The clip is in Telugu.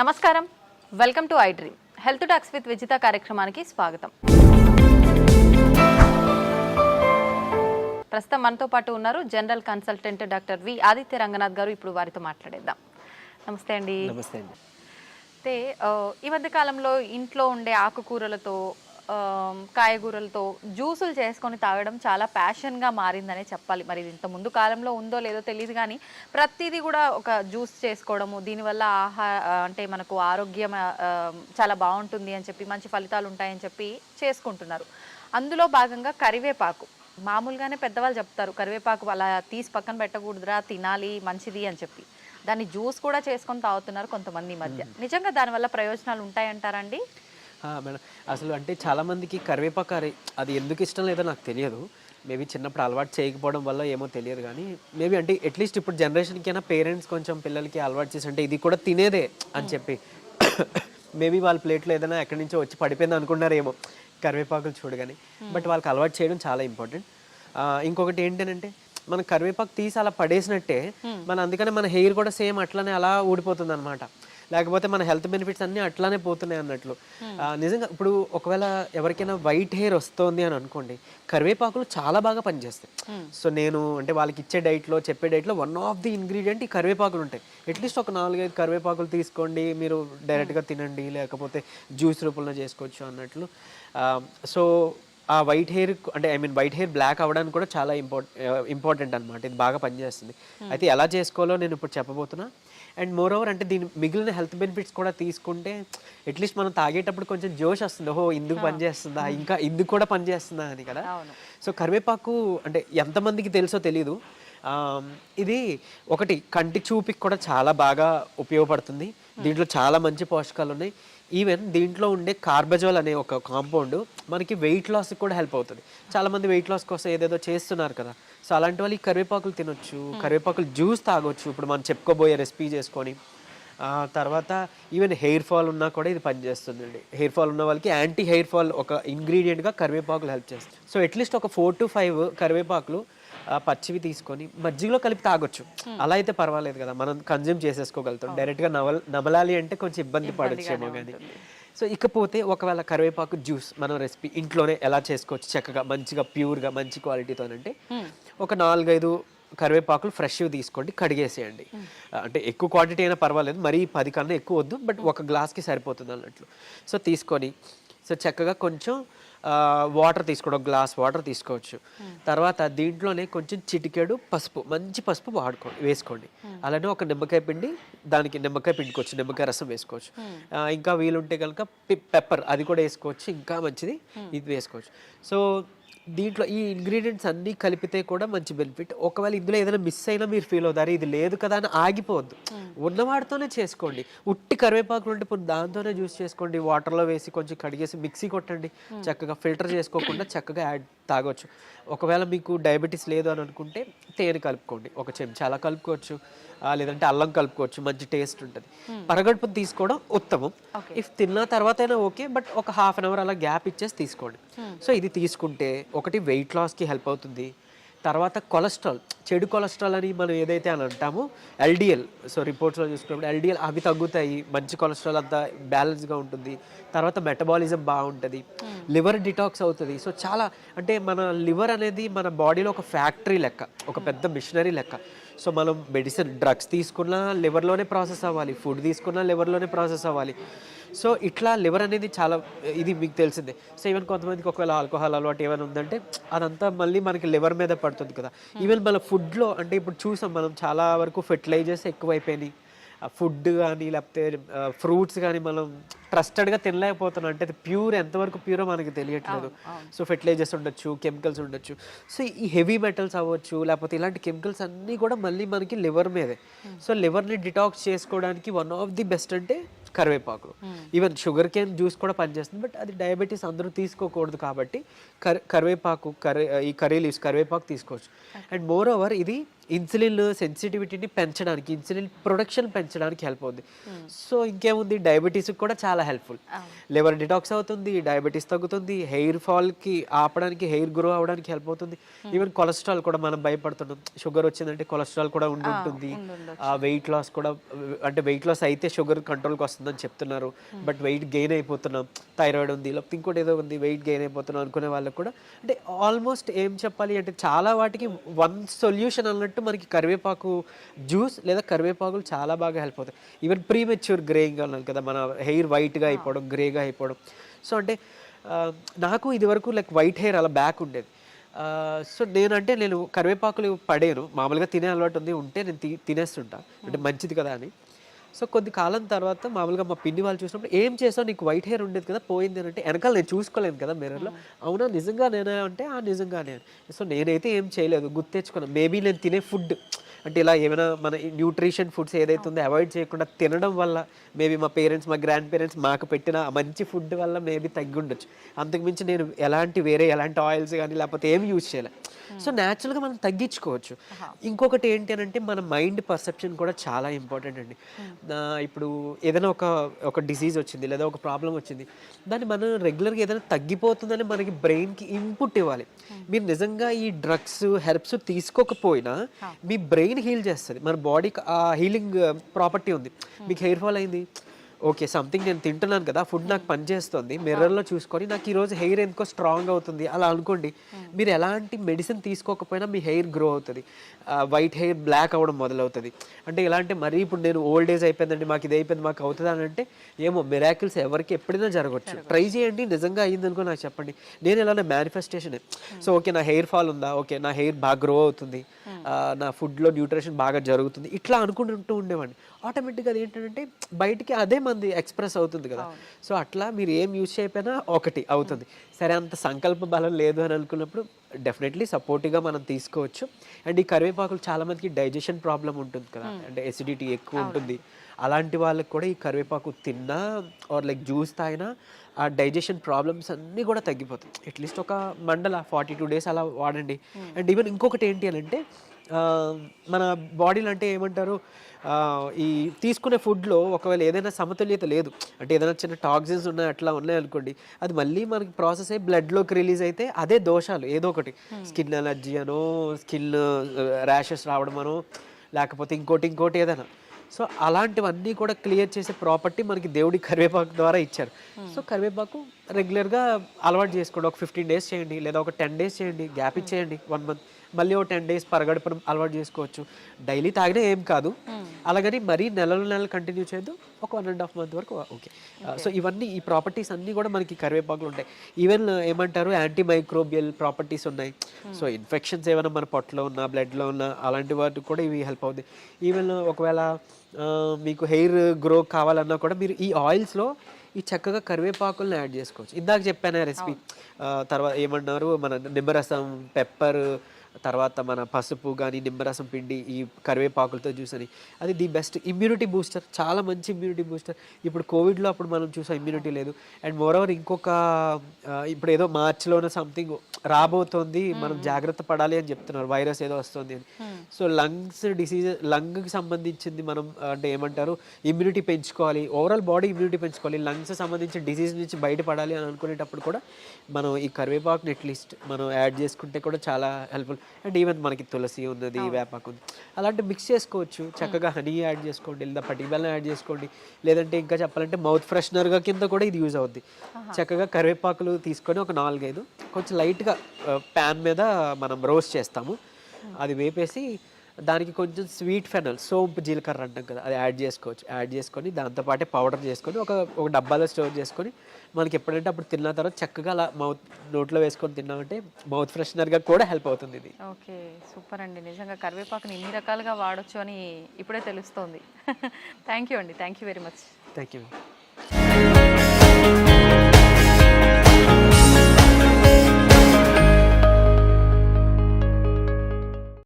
నమస్కారం. Welcome to I dream. Health talks with Vijitha కార్యక్రమానికి స్వాగతం. ప్రస్తుతం మనతో పాటు ఉన్నారు general consultant doctor V Aditya Ranganath garu. ఇప్పుడు వారితో మాట్లాడేద్దాం. నమస్తే అండి. నమస్తే అండి. అయితే ఈ మధ్య కాలంలో ఇంట్లో ఉండే ఆకుకూరలతో కాయగూరలతో జ్యూసులు చేసుకొని తాగడం చాలా ప్యాషన్గా మారిందనే చెప్పాలి. మరి ఇది ఇంత ముందు కాలంలో ఉందో లేదో తెలియదు కానీ ప్రతిదీ కూడా ఒక జ్యూస్ చేసుకోవడము దీనివల్ల ఆహార అంటే మనకు ఆరోగ్యం చాలా బాగుంటుంది అని చెప్పి మంచి ఫలితాలు ఉంటాయని చెప్పి చేసుకుంటున్నారు. అందులో భాగంగా కరివేపాకు. మామూలుగానే పెద్దవాళ్ళు చెప్తారు కరివేపాకు అలా తీసి పక్కన పెట్టకూడదురా తినాలి మంచిది అని చెప్పి. దాన్ని జ్యూస్ కూడా చేసుకొని తాగుతున్నారు కొంతమంది ఈ మధ్య. నిజంగా దానివల్ల ప్రయోజనాలు ఉంటాయంటారండి మేడం. అసలు అంటే చాలా మందికి కరివేపాకు అది ఎందుకు ఇష్టం లేదో నాకు తెలియదు. మేబీ చిన్నప్పుడు అలవాటు చేయకపోవడం వల్ల ఏమో తెలియదు కానీ మేబీ అంటే అట్లీస్ట్ ఇప్పుడు జనరేషన్కి అయినా పేరెంట్స్ కొంచెం పిల్లలకి అలవాటు చేసి అంటే ఇది కూడా తినేదే అని చెప్పి మేబీ వాళ్ళ ప్లేట్లో ఏదైనా ఎక్కడి నుంచో వచ్చి పడిపోయింది అనుకున్నారేమో కరివేపాకులు చూడగానే బట్ వాళ్ళకి అలవాటు చేయడం చాలా ఇంపార్టెంట్ ఇంకొకటి ఏంటంటే మన కరివేపాకు తీసి అలా పడేసినట్టే మన అందుకనే మన హెయిర్ కూడా సేమ్ అట్లానే అలా ఊడిపోతుంది అనమాట లేకపోతే మన హెల్త్ బెనిఫిట్స్ అన్నీ అట్లానే పోతున్నాయి అన్నట్లు. నిజంగా ఇప్పుడు ఒకవేళ ఎవరికైనా వైట్ హెయిర్ వస్తుంది అని అనుకోండి కరివేపాకులు చాలా బాగా పనిచేస్తాయి. సో నేను అంటే వాళ్ళకి ఇచ్చే డైట్లో చెప్పే డైట్లో వన్ ఆఫ్ ది ఇంగ్రీడియంట్ ఈ కరివేపాకులు ఉంటాయి. అట్లీస్ట్ ఒక నాలుగైదు కరివేపాకులు తీసుకోండి మీరు డైరెక్ట్గా తినండి లేకపోతే జ్యూస్ రూపంలో చేసుకోవచ్చు అన్నట్లు. సో ఆ వైట్ హెయిర్ అంటే I mean white hair black అవ్వడానికి కూడా చాలా ఇంపార్ట్ ఇంపార్టెంట్ అనమాట ఇది బాగా పనిచేస్తుంది. అయితే ఎలా చేసుకోవాలో నేను ఇప్పుడు చెప్పబోతున్నా. అండ్ మోర్ ఓవర్ అంటే దీని మిగిలిన హెల్త్ బెనిఫిట్స్ కూడా తీసుకుంటే అట్లీస్ట్ మనం తాగేటప్పుడు కొంచెం జోష్ వస్తుంది. ఓహో ఇందుకు పనిచేస్తుందా? ఇంకా ఇందుకు కూడా పనిచేస్తుందా అని కదా. సో కరివేపాకు అంటే ఎంతమందికి తెలుసో తెలీదు. ఇది ఒకటి కంటి చూపుకి కూడా చాలా బాగా ఉపయోగపడుతుంది. దీంట్లో చాలా మంచి పోషకాలు ఉన్నాయి. ఈవెన్ దీంట్లో ఉండే కార్బజోల్ అనే ఒక కాంపౌండ్ మనకి వెయిట్ లాస్కి కూడా హెల్ప్ అవుతుంది. చాలా మంది వెయిట్ లాస్ కోసం ఏదేదో చేస్తున్నారు కదా. సో అలాంటి వాళ్ళు ఈ కరివేపాకులు తినొచ్చు కరివేపాకులు జ్యూస్ తాగొచ్చు. ఇప్పుడు మనం చెప్పుకోబోయే రెసిపీ చేసుకొని తర్వాత ఈవెన్ హెయిర్ ఫాల్ ఉన్నా కూడా ఇది పనిచేస్తుందండి. హెయిర్ ఫాల్ ఉన్న వాళ్ళకి యాంటీ హెయిర్ ఫాల్ ఒక ఇంగ్రీడియంట్గా కరివేపాకులు హెల్ప్ చేస్తుంది. సో అట్లీస్ట్ ఒక ఫోర్ టు ఫైవ్ కరివేపాకులు పచ్చివి తీసుకొని మజ్జిగలో కలిపి తాగొచ్చు. అలా అయితే పర్వాలేదు కదా మనం కన్జ్యూమ్ చేసేసుకోగలుగుతాం. డైరెక్ట్గా నవల నమలాలి అంటే కొంచెం ఇబ్బంది పడొచ్చేమో కానీ సో ఇకపోతే ఒకవేళ కరివేపాకు జ్యూస్ మనం రెసిపీ ఇంట్లోనే ఎలా చేసుకోవచ్చు చక్కగా మంచిగా ప్యూర్గా మంచి క్వాలిటీతోనంటే ఒక నాలుగైదు కరివేపాకులు ఫ్రెష్ తీసుకోండి కడిగేసేయండి. అంటే ఎక్కువ క్వాంటిటీ అయినా పర్వాలేదు మరీ పది కన్నా ఎక్కువ వద్దు బట్ ఒక గ్లాస్కి సరిపోతుంది అన్నట్లు. సో తీసుకొని సో చక్కగా కొంచెం వాటర్ తీసుకోవడం గ్లాస్ వాటర్ తీసుకోవచ్చు. తర్వాత దీంట్లోనే కొంచెం చిటికెడు పసుపు మంచి పసుపు వాడుకోండి వేసుకోండి. అలానే ఒక నిమ్మకాయ పిండి దానికి నిమ్మకాయ పిండుకోవచ్చు నిమ్మకాయ రసం వేసుకోవచ్చు. ఇంకా వీలుంటే కనుక పెప్పర్ అది కూడా వేసుకోవచ్చు ఇంకా మంచిది ఇది వేసుకోవచ్చు. సో దీంట్లో ఈ ఇంగ్రీడియంట్స్ అన్నీ కలిపితే కూడా మంచి బెనిఫిట్ ఒకవేళ ఇందులో ఏదైనా మిస్ అయినా మీరు ఫీల్ అవుతారు ఇది లేదు కదా అని ఆగిపోవద్దు. ఉన్నవాడితోనే చేసుకోండి. ఉట్టి కరివేపాకులు ఉంటే ఇప్పుడు దాంతోనే జ్యూస్ చేసుకోండి. వాటర్లో వేసి కొంచెం కడిగేసి మిక్సీ కొట్టండి. చక్కగా ఫిల్టర్ చేసుకోకుండా చక్కగా యాడ్ తాగొచ్చు. ఒకవేళ మీకు డయాబెటీస్ లేదు అని అనుకుంటే తేనె కలుపుకోండి. ఒక చెంచా అలా కలుపుకోవచ్చు. లేదంటే అల్లం కలుపుకోవచ్చు మంచి టేస్ట్ ఉంటుంది. పరగడుపు తీసుకోవడం ఉత్తమం. ఇఫ్ తిన్న తర్వాత అయినా ఓకే బట్ ఒక హాఫ్ అన్ అవర్ అలా గ్యాప్ ఇచ్చేసి తీసుకోండి. సో ఇది తీసుకుంటే ఒకటి వెయిట్ లాస్కి హెల్ప్ అవుతుంది. తర్వాత కొలెస్ట్రాల్ చెడు కొలెస్ట్రాల్ అని మనం ఏదైతే అని అంటామో ఎల్డిఎల్. సో రిపోర్ట్స్లో చూసుకున్నప్పుడు ఎల్డిఎల్ అవి తగ్గుతాయి మంచి కొలెస్ట్రాల్ అంతా బ్యాలెన్స్గా ఉంటుంది తర్వాత మెటబాలిజం బాగుంటుంది లివర్ డిటాక్స్ అవుతుంది. సో చాలా అంటే మన లివర్ అనేది మన బాడీలో ఒక ఫ్యాక్టరీ లెక్క ఒక పెద్ద మిషనరీ లెక్క. సో మనం మెడిసిన్ డ్రగ్స్ తీసుకున్నా లివర్లోనే ప్రాసెస్ అవ్వాలి ఫుడ్ తీసుకున్నా లివర్లోనే ప్రాసెస్ అవ్వాలి. సో ఇట్లా లివర్ అనేది చాలా ఇది మీకు తెలిసిందే. సో ఈవెన్ కొంతమందికి ఒకవేళ ఆల్కహాల్ అలవాటు ఏమైనా ఉందంటే అదంతా మళ్ళీ మనకి లివర్ మీద పడుతుంది కదా. ఈవెన్ మన ఫుడ్లో అంటే ఇప్పుడు చూసాం మనం చాలా వరకు ఫెర్టిలైజర్స్ ఎక్కువైపోయినాయి. ఫుడ్ కానీ లేకపోతే ఫ్రూట్స్ కానీ మనం ట్రస్టెడ్గా తినలేకపోతున్నాం. అంటే అది ప్యూర్ ఎంతవరకు ప్యూరో మనకి తెలియట్లేదు. సో ఫెర్టిలైజర్స్ ఉండొచ్చు కెమికల్స్ ఉండొచ్చు. సో ఈ హెవీ మెటల్స్ అవ్వచ్చు లేకపోతే ఇలాంటి కెమికల్స్ అన్నీ కూడా మళ్ళీ మనకి లివర్ మీదే. సో లివర్ని డిటాక్స్ చేసుకోవడానికి వన్ ఆఫ్ ది బెస్ట్ అంటే కరివేపాకులు ఈవెన్ షుగర్ కేన్ జ్యూస్ కూడా పనిచేస్తుంది బట్ అది డయాబెటీస్ అందరూ తీసుకోకూడదు కాబట్టి కరి కరివేపాకు కరి ఈ కర్రీ లీవ్స్ కరివేపాకు తీసుకోవచ్చు. అండ్ మోర్ ఓవర్ ఇది ఇన్సులిన్ సెన్సిటివిటీని పెంచడానికి ఇన్సులిన్ ప్రొడక్షన్ పెంచడానికి హెల్ప్ అవుతుంది సో ఇంకేముంది? డయాబెటీస్ కూడా చాలా హెల్ప్ఫుల్ లివర్ డిటాక్స్ అవుతుంది డయాబెటీస్ తగ్గుతుంది హెయిర్ ఫాల్కి ఆపడానికి హెయిర్ గ్రో అవడానికి హెల్ప్ అవుతుంది. ఈవెన్ కొలెస్ట్రాల్ కూడా మనం భయపడుతున్నాం. షుగర్ వచ్చిందంటే కొలెస్ట్రాల్ కూడా ఉండి ఉంటుంది ఆ వెయిట్ లాస్ కూడా అంటే వెయిట్ లాస్ అయితే షుగర్ కంట్రోల్కి వస్తుందని చెప్తున్నారు. బట్ వెయిట్ గెయిన్ అయిపోతున్నాం. థైరాయిడ్ ఉంది లేకపోతే ఇంకోటి ఏదో ఉంది వెయిట్ గెయిన్ అయిపోతున్నాం అనుకునే వాళ్ళకి కూడా అంటే ఆల్మోస్ట్ ఏం చెప్పాలి అంటే చాలా వాటికి వన్ సొల్యూషన్ అన్నట్టు మనకి కరివేపాకు జ్యూస్ లేదా కరివేపాకులు చాలా బాగా హెల్ప్ అవుతాయి. ఈవెన్ ప్రీమెచ్యూర్ గ్రేయింగ్ అన్నాను కదా మన హెయిర్ వైట్గా అయిపోవడం గ్రేగా అయిపోవడం. సో అంటే నాకు ఇదివరకు లైక్ వైట్ హెయిర్ అలా బ్యాక్ ఉండేది. సో నేనంటే నేను కరివేపాకులు పడేను. మామూలుగా తినే అలవాటు ఉంది ఉంటే నేను తినేస్తుంటా. అంటే మంచిది కదా అని. సో కొద్ది కాలం తర్వాత మామూలుగా మా పిన్ని వాళ్ళు చూసినప్పుడు ఏం చేసావు? నీకు వైట్ హెయిర్ ఉండేది కదా పోయింది అని అంటే వెనకాల నేను చూసుకోలేను కదా మిర్రర్లో అవునా? నిజంగా నేనే అంటే ఆ నిజంగానే సో నేనైతే ఏం చేయలేదు గుర్తెచ్చుకున్నాను మేబీ నేను తినే ఫుడ్ అంటే ఇలా ఏమైనా మన న్యూట్రిషన్ ఫుడ్స్ ఏదైతే ఉందో అవాయిడ్ చేయకుండా తినడం వల్ల మేబీ మా పేరెంట్స్ మా గ్రాండ్ పేరెంట్స్ మాకు పెట్టిన మంచి ఫుడ్ వల్ల మేబీ తగ్గి ఉండొచ్చు అంతకుమించి నేను ఎలాంటి వేరే ఎలాంటి ఆయిల్స్ కానీ లేకపోతే ఏమి యూజ్ చేయలే. సో న్యాచురల్గా మనం తగ్గించుకోవచ్చు. ఇంకొకటి ఏంటి అని అంటే మన మైండ్ పర్సెప్షన్ కూడా చాలా ఇంపార్టెంట్ అండి. ఆ, ఇప్పుడు ఏదైనా ఒక ఒక డిసీజ్ వచ్చింది లేదా ఒక ప్రాబ్లం వచ్చింది దాన్ని మనం రెగ్యులర్గా ఏదైనా తగ్గిపోతుందని మనకి బ్రెయిన్కి ఇన్పుట్ ఇవ్వాలి. మీరు నిజంగా ఈ డ్రగ్స్ హెర్బ్స్ తీసుకోకపోయినా మీ బ్రెయిన్ హీల్ చేస్తుంది. మన బాడీకి ఆ హీలింగ్ ప్రాపర్టీ ఉంది. మీకు హెయిర్ ఫాల్ అయింది. ఓకే సంథింగ్ నేను తింటున్నాను కదా ఫుడ్ నాకు పనిచేస్తుంది మిర్రర్లో చూసుకొని నాకు ఈరోజు హెయిర్ ఎందుకో స్ట్రాంగ్ అవుతుంది అలా అనుకోండి మీరు ఎలాంటి మెడిసిన్ తీసుకోకపోయినా మీ హెయిర్ గ్రో అవుతుంది. వైట్ హెయిర్ బ్లాక్ అవ్వడం మొదలవుతుంది. అంటే ఎలా అంటే మరీ ఇప్పుడు నేను ఓల్డ్ ఏజ్ అయిపోయిందండి మాకు ఇది అయిపోయింది మాకు అవుతుంది అని అంటే ఏమో మిరాకిల్స్ ఎవరికి ఎప్పుడైనా జరగవచ్చు. ట్రై చేయండి నిజంగా అయ్యింది అనుకో నాకు చెప్పండి. నేను ఎలానే మేనిఫెస్టేషన్ సో ఓకే నా హెయిర్ ఫాల్ ఉందా? ఓకే నా హెయిర్ బాగా గ్రో అవుతుంది. నా ఫుడ్లో న్యూట్రిషన్ బాగా జరుగుతుంది. ఇట్లా అనుకుంటూ ఉండేవాడిని. ఆటోమేటిక్గా అది ఏంటంటే బయటికి అదే మంది ఎక్స్ప్రెస్ అవుతుంది కదా. సో అట్లా మీరు ఏం యూజ్ చేయకపోయినా ఒకటి అవుతుంది. సరే అంత సంకల్ప బలం లేదు అని అనుకున్నప్పుడు డెఫినెట్లీ సపోర్టివ్గా మనం తీసుకోవచ్చు. అండ్ ఈ కరివేపాకులు చాలా మందికి డైజెషన్ ప్రాబ్లం ఉంటుంది కదా. అంటే ఎసిడిటీ ఎక్కువ ఉంటుంది. అలాంటి వాళ్ళకి కూడా ఈ కరివేపాకు తిన్నా ఆర్ లైక్ జ్యూస్ తాగినా ఆ డైజెషన్ ప్రాబ్లమ్స్ అన్నీ కూడా తగ్గిపోతాయి. అట్లీస్ట్ ఒక మండల ఫార్టీ టూ డేస్ అలా వాడండి. అండ్ ఈవెన్ ఇంకొకటి ఏంటి అని అంటే మన బాడీలో అంటే ఏమంటారు ఈ తీసుకునే ఫుడ్లో ఒకవేళ ఏదైనా సమతుల్యత లేదు. అంటే ఏదైనా చిన్న టాక్సిన్స్ ఉన్నాయి అట్లా ఉన్నాయి అనుకోండి అది మళ్ళీ మనకి ప్రాసెస్ అయ్యి బ్లడ్లోకి రిలీజ్ అయితే అదే దోషాలు ఏదో ఒకటి. స్కిన్ ఎలర్జీ అనో స్కిన్ ర్యాషెస్ రావడం అనో లేకపోతే ఇంకోటి ఇంకోటి ఏదైనా. సో అలాంటివన్నీ కూడా క్లియర్ చేసే ప్రాపర్టీ మనకి దేవుడి కరివేపాకు ద్వారా ఇచ్చారు. సో కరివేపాకు రెగ్యులర్గా అలవాటు చేసుకోండి. ఒక ఫిఫ్టీన్ డేస్ చేయండి లేదా ఒక టెన్ డేస్ చేయండి గ్యాప్ ఇచ్చేయండి వన్ మంత్. మళ్ళీ ఒక టెన్ డేస్ పరగడపడం అలవాటు చేసుకోవచ్చు. డైలీ తాగినా ఏం కాదు. అలాగని మరీ నెలలు నెలలు కంటిన్యూ చేయొద్దు. ఒక వన్ అండ్ హాఫ్ మంత్ వరకు ఓకే. సో ఇవన్నీ ఈ ప్రాపర్టీస్ అన్నీ కూడా మనకి కరివేపాకులు ఉంటాయి. ఈవెన్ ఏమంటారు యాంటీ మైక్రోబియల్ ప్రాపర్టీస్ ఉన్నాయి సో ఇన్ఫెక్షన్స్ ఏమైనా మన పొట్టలో ఉన్న బ్లడ్లో ఉన్న అలాంటి వాటికి కూడా ఇవి హెల్ప్ అవుతాయి. ఈవెన్ ఒకవేళ ఆ, మీకు హెయిర్ గ్రో కావాలన్నా కూడా మీరు ఈ ఆయిల్స్లో ఈ చక్కగా కరివేపాకులను యాడ్ చేసుకోవచ్చు. ఇందాక చెప్పాను రెసిపీ తర్వాత ఏమన్నారు మన నిమ్మరసం పెప్పర్ తర్వాత మన పసుపు కానీ నిమ్మరసం పిండి ఈ కరివేపాకులతో జ్యూస్ అని. అది ది బెస్ట్ ఇమ్యూనిటీ బూస్టర్ చాలా మంచి ఇమ్యూనిటీ బూస్టర్ ఇప్పుడు కోవిడ్లో అప్పుడు మనం చూసాం ఇమ్యూనిటీ లేదు. అండ్ మోరోవర్ ఇంకొక ఇప్పుడు ఏదో మార్చిలోనే సంథింగ్ రాబోతోంది. మనం జాగ్రత్త పడాలి అని చెప్తున్నారు. వైరస్ ఏదో వస్తుంది అని. సో లంగ్స్ డిసీజ్ లంగ్కి సంబంధించింది మనం అంటే ఏమంటారు? ఇమ్యూనిటీ పెంచుకోవాలి. ఓవరాల్ బాడీ ఇమ్యూనిటీ పెంచుకోవాలి. లంగ్స్ సంబంధించిన డిసీజ్ నుంచి బయటపడాలి అని అనుకునేటప్పుడు కూడా మనం ఈ కరివేపాకుని అట్లీస్ట్ మనం యాడ్ చేసుకుంటే కూడా చాలా హెల్ప్ఫుల్ అండ్ ఈవెన్ మనకి తులసి ఉన్నది వేపాకు ఉంది. అలాంటి మిక్స్ చేసుకోవచ్చు. చక్కగా హనీ యాడ్ చేసుకోండి లేదా పటిక బెల్లం యాడ్ చేసుకోండి లేదంటే ఇంకా చెప్పాలంటే మౌత్ ఫ్రెషనర్గా కింద కూడా ఇది యూజ్ అవుద్ది. చక్కగా కరివేపాకులు తీసుకొని ఒక నాలుగైదు కొంచెం లైట్గా ప్యాన్ మీద మనం రోస్ట్ చేస్తాము. అది వేపేసి దానికి కొంచెం స్వీట్ ఫెనల్ సోంపు జీలకర్ర అంటాం కదా అది యాడ్ చేసుకోవచ్చు. యాడ్ చేసుకొని దాంతోపాటే పౌడర్ చేసుకొని ఒక ఒక డబ్బాలో స్టోర్ చేసుకొని మనకి ఎప్పుడంటే అప్పుడు తిన్న తర్వాత చక్కగా అలా మౌత్ నోట్లో వేసుకొని తిన్నామంటే మౌత్ ఫ్రెషనర్గా కూడా హెల్ప్ అవుతుంది ఇది. ఓకే సూపర్ అండి. నిజంగా కరివేపాకుని ఇన్ని రకాలుగా వాడొచ్చు అని ఇప్పుడే తెలుస్తోంది. థ్యాంక్ యూ అండి. Thank you very much thank you